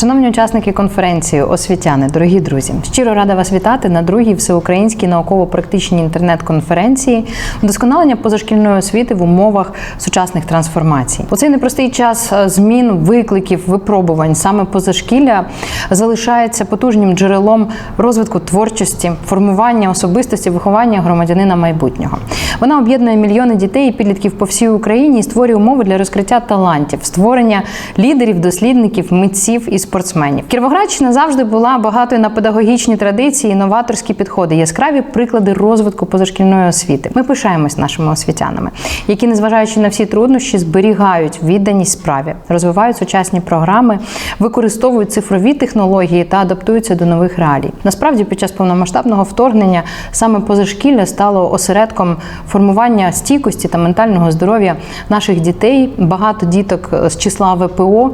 Шановні учасники конференції, освітяни, дорогі друзі, щиро рада вас вітати на другій всеукраїнській науково-практичній інтернет-конференції вдосконалення позашкільної освіти в умовах сучасних трансформацій. У цей непростий час е, змін, викликів, випробувань саме позашкілля залишається потужним джерелом розвитку творчості, формування особистості, виховання громадянина майбутнього. Вона об'єднує мільйони дітей і підлітків по всій Україні і створює умови для розкриття талантів, створення лідерів, дослідників, митців і спортсменів. Кіровоградщина завжди була багатою на педагогічні традиції, новаторські підходи, яскраві приклади розвитку позашкільної освіти. Ми пишаємось нашими освітянами, які, незважаючи на всі труднощі, зберігають відданість справі, розвивають сучасні програми, використовують цифрові технології та адаптуються до нових реалій. Насправді, під час повномасштабного вторгнення саме позашкілля стало осередком формування стійкості та ментального здоров'я наших дітей. Багато діток з числа ВПО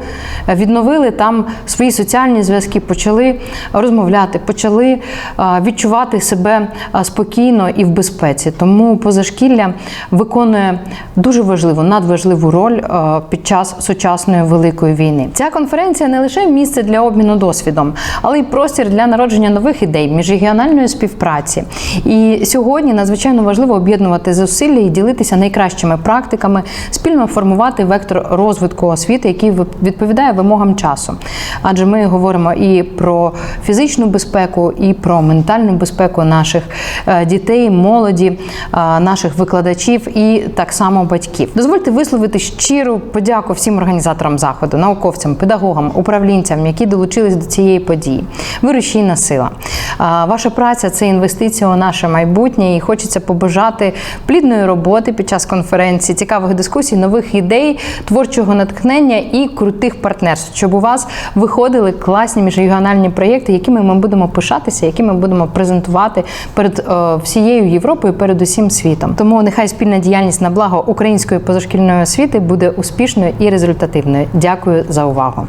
відновили там свої соціальні зв'язки, почали розмовляти, почали відчувати себе спокійно і в безпеці. Тому позашкілля виконує дуже важливу, надважливу роль під час сучасної великої війни. Ця конференція не лише місце для обміну досвідом, але й простір для народження нових ідей, міжрегіональної співпраці. І сьогодні надзвичайно важливо об'єднувати зусилля і ділитися найкращими практиками, спільно формувати вектор розвитку освіти, який відповідає вимогам часу. Адже ми говоримо і про фізичну безпеку, і про ментальну безпеку наших е, дітей, молоді, е, наших викладачів і так само батьків. Дозвольте висловити щиру подяку всім організаторам заходу, науковцям, педагогам, управлінцям, які долучились до цієї події. Ви рушійна сила. Е, Ваша праця це інвестиція у наше майбутнє, і хочеться побажати плідної роботи під час конференції, цікавих дискусій, нових ідей, творчого натхнення і крутих партнерств, щоб у вас виходили класні міжрегіональні проєкти, якими ми будемо пишатися, які ми будемо презентувати перед е, всією Європою, перед усім світом. Тому нехай спільна діяльність на благо української позашкільної освіти буде успішною і результативною. Дякую за увагу.